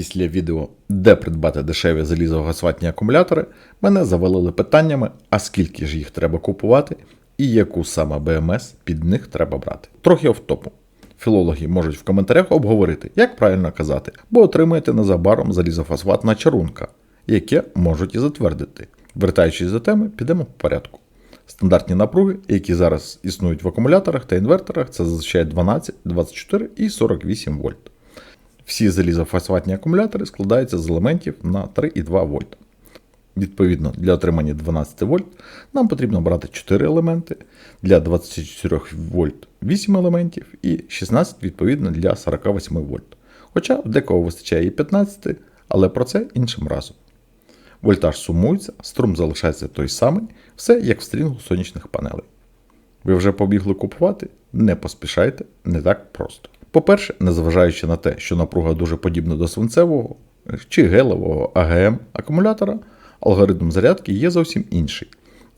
Після відео, де придбати дешеві залізофосфатні акумулятори, мене завалили питаннями, а скільки ж їх треба купувати і яку саме БМС під них треба брати. Трохи офтопу. Філологи можуть в коментарях обговорити, як правильно казати, бо отримаєте незабаром залізофосфатна чарунка, яке можуть і затвердити. Вертаючись до теми, підемо по порядку. Стандартні напруги, які зараз існують в акумуляторах та інверторах, це зазвичай 12, 24 і 48 вольт. Всі залізофосфатні акумулятори складаються з елементів на 3,2 вольт. Відповідно, для отримання 12 вольт нам потрібно брати 4 елементи, для 24 вольт 8 елементів і 16 відповідно для 48 вольт. Хоча в декого вистачає і 15, але про це іншим разом. Вольтаж сумується, струм залишається той самий, все як в стрінгу сонячних панелей. Ви вже побігли купувати? Не поспішайте, не так просто. По-перше, незважаючи на те, що напруга дуже подібна до свинцевого чи гелевого АГМ акумулятора, алгоритм зарядки є зовсім інший.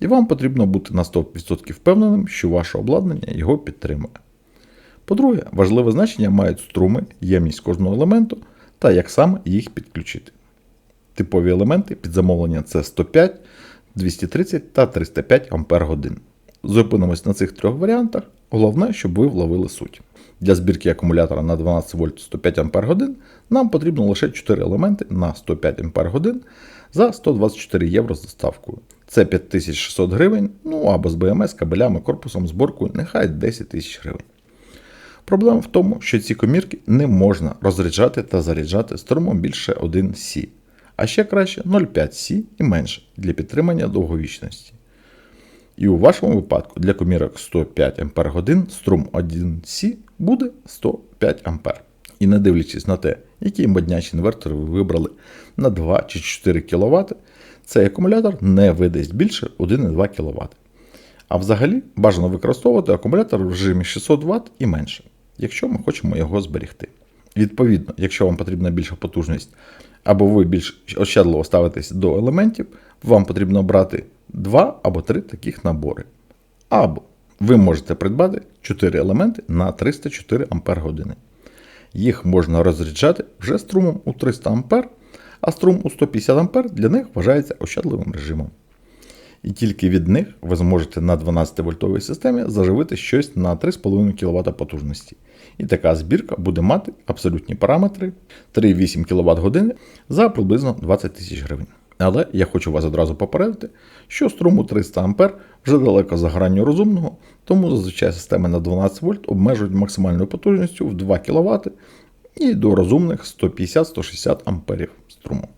І вам потрібно бути на 100% впевненим, що ваше обладнання його підтримує. По-друге, важливе значення мають струми, ємність кожного елементу та як саме їх підключити. Типові елементи під замовлення це 105, 230 та 305 Ампер годин. Зупинимось на цих трьох варіантах. Головне, щоб ви вловили суть. Для збірки акумулятора на 12 вольт 105 Ампер годин нам потрібно лише 4 елементи на 105 Ампер годин за 124 євро з доставкою. Це 5600 гривень, ну або з БМС, кабелями, корпусом, зборкою, нехай 10 тисяч гривень. Проблема в тому, що ці комірки не можна розряджати та заряджати струмом більше 1 С, а ще краще 0,5 С і менше для підтримання довговічності. І у вашому випадку для комірок 105 Ампер годин струм 1 С буде 105 Ампер. І не дивлячись на те, який моднячий інвертор ви вибрали на 2 чи 4 кВт, цей акумулятор не видасть більше 1,2 кВт. А взагалі бажано використовувати акумулятор в режимі 600 Вт і менше, якщо ми хочемо його зберегти. Відповідно, якщо вам потрібна більша потужність, або ви більш ощадливо ставитесь до елементів, вам потрібно брати 2 або 3 таких набори. Або ви можете придбати 4 елементи на 304 Ампер години. Їх можна розряджати вже струмом у 300 А, а струм у 150 А для них вважається ощадливим режимом. І тільки від них ви зможете на 12 вольтовій системі заживити щось на 3,5 кВт потужності. І така збірка буде мати абсолютні параметри 3,8 кВт години за приблизно 20 тисяч гривень. Але я хочу вас одразу попередити, що струму 300 А вже далеко за гранню розумного, тому зазвичай системи на 12 вольт обмежують максимальною потужністю в 2 кВт і до розумних 150-160 А струму.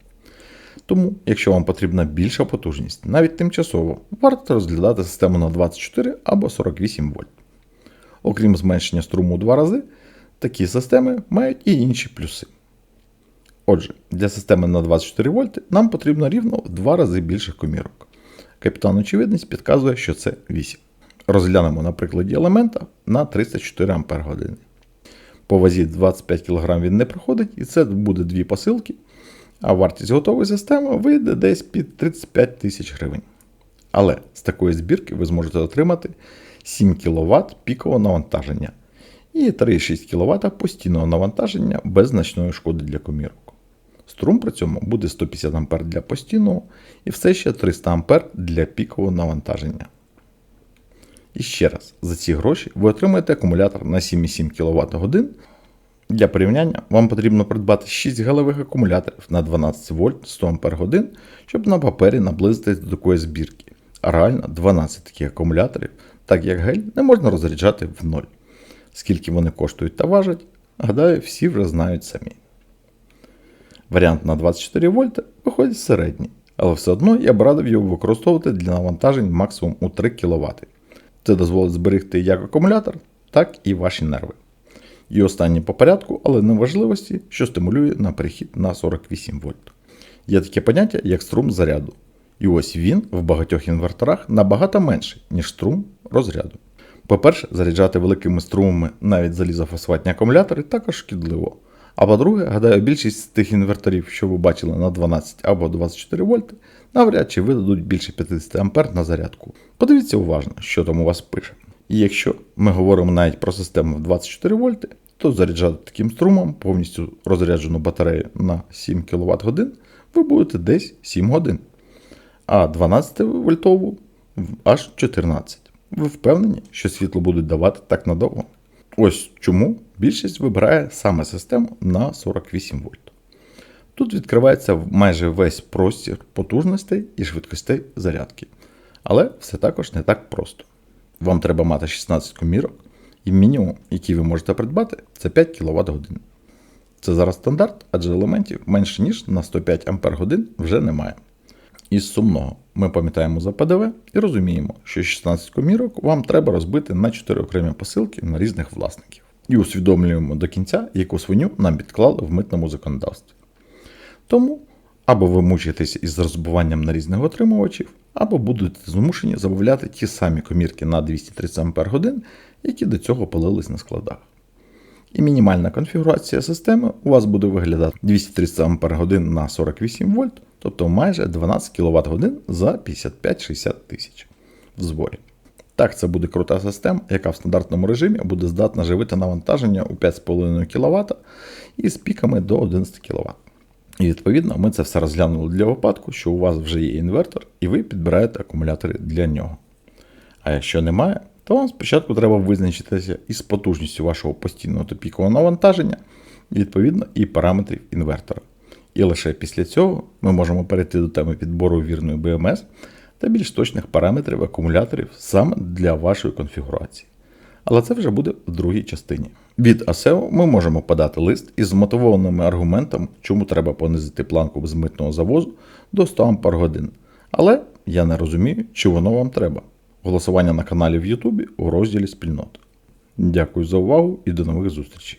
Тому, якщо вам потрібна більша потужність, навіть тимчасово, варто розглядати систему на 24 або 48 вольт. Окрім зменшення струму у два рази, такі системи мають і інші плюси. Отже, для системи на 24 вольти нам потрібно рівно в два рази більше комірок. Капітан очевидність підказує, що це 8. Розглянемо на прикладі елемента на 304 Ампер години. По вазі 25 кг він не проходить, і це буде дві посилки, а вартість готової системи вийде десь під 35 тисяч гривень. Але з такої збірки ви зможете отримати 7 кВт пікового навантаження і 3,6 кВт постійного навантаження без значної шкоди для комірок. Струм при цьому буде 150 А для постійного і все ще 300 А для пікового навантаження. І ще раз, за ці гроші ви отримаєте акумулятор на 7,7 кВт. Для порівняння вам потрібно придбати 6 галевих акумуляторів на 12 вольт 100 А годин, щоб на папері наблизитись до такої збірки. А реально 12 таких акумуляторів, так як гель, не можна розряджати в ноль. Скільки вони коштують та важать, гадаю, всі вже знають самі. Варіант на 24 вольти виходить середній, але все одно я б радив його використовувати для навантажень максимум у 3 кВт. Це дозволить зберегти як акумулятор, так і ваші нерви. І останнє по порядку, але не важливості, що стимулює на перехід на 48 вольт. Є таке поняття, як струм заряду. І ось він в багатьох інверторах набагато менший, ніж струм розряду. По-перше, заряджати великими струмами навіть залізофосфатні акумулятори також шкідливо. А по-друге, гадаю, більшість тих інверторів, що ви бачили на 12 або 24 вольти, навряд чи видадуть більше 50 А на зарядку. Подивіться уважно, що там у вас пише. І якщо ми говоримо навіть про систему в 24 вольти, то заряджати таким струмом повністю розряджену батарею на 7 кВт годин ви будете десь 7 годин, а 12 вольтову аж 14. Ви впевнені, що світло будуть давати так надовго? Ось чому більшість вибирає саме систему на 48 вольт. Тут відкривається майже весь простір потужностей і швидкостей зарядки. Але все також не так просто. Вам треба мати 16 комірок, і мінімум, який ви можете придбати, це 5 кВт годин. Це зараз стандарт, адже елементів менше ніж на 105 Ампер годин вже немає. Із сумного ми пам'ятаємо за ПДВ і розуміємо, що 16 комірок вам треба розбити на 4 окремі посилки на різних власників. І усвідомлюємо до кінця, яку свиню нам підклали в митному законодавстві. Тому або ви мучитесь із розбиванням на різних отримувачів, або будете змушені замовляти ті самі комірки на 230 Ампер годин, які до цього палились на складах. І мінімальна конфігурація системи у вас буде виглядати 230 Ампер годин на 48 вольт, тобто майже 12 кВт годин за 55-60 тисяч в зборі. Так, це буде крута система, яка в стандартному режимі буде здатна живити навантаження у 5,5 кВт із піками до 11 кВт. І відповідно ми це все розглянули для випадку, що у вас вже є інвертор, і ви підбираєте акумулятори для нього. А якщо немає, то вам спочатку треба визначитися із потужністю вашого постійного та пікового навантаження, відповідно, і параметрів інвертора. І лише після цього ми можемо перейти до теми підбору вірної BMS та більш точних параметрів акумуляторів саме для вашої конфігурації. Але це вже буде в другій частині. Від ASEO ми можемо подати лист із змотивованими аргументами, чому треба понизити планку безмитного завозу до 100 Ампер годин. Але я не розумію, чи воно вам треба. Голосування на каналі в Ютубі у розділі спільнот. Дякую за увагу і до нових зустрічей.